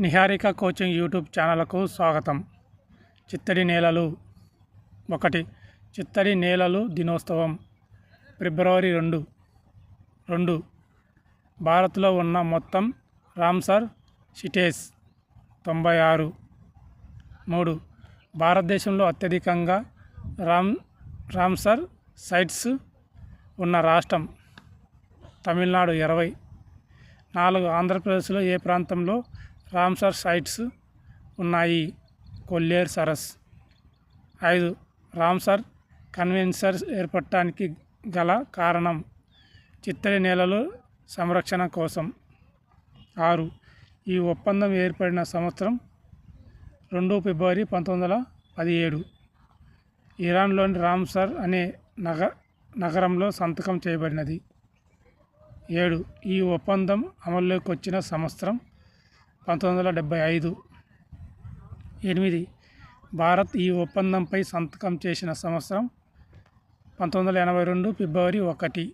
Niharika coaching YouTube ఛానల్కు స్వాగతం. చిత్తడి నేలలు ఒకటి. చిత్తడి నేలలు దినోత్సవం ఫిబ్రవరి రెండు. రెండు. భారత్లో ఉన్న మొత్తం రామ్సర్ సిటేస్ తొంభై ఆరు. మూడు. భారతదేశంలో అత్యధికంగా రామ్ రామ్సర్ సైట్స్ ఉన్న రాష్ట్రం తమిళనాడు ఇరవై. నాలుగు. ఆంధ్రప్రదేశ్లో ఏ ప్రాంతంలో రామ్సర్ సైట్స్ ఉన్నాయి. కొల్లేరు సరస్. ఐదు రామ్సర్ కన్వెన్సర్ ఏర్పడటానికి గల కారణం చిత్తడి నేలలు సంరక్షణ కోసం. ఆరు ఈ ఒప్పందం ఏర్పడిన సంవత్సరం రెండు ఫిబ్రవరి పంతొమ్మిది వందల పదిహేడు. ఇరాన్లోని రామ్సర్ అనే నగ నగరంలో సంతకం చేయబడినది. ఏడు ఈ ఒప్పందం అమల్లోకి వచ్చిన సంవత్సరం పంతొమ్మిది వందల డెబ్భై ఐదు ఎనిమిది భారత్ ఈ ఒప్పందంపై సంతకం చేసిన సంవత్సరం పంతొమ్మిది వందల ఎనభై రెండు ఫిబ్రవరి ఒకటి.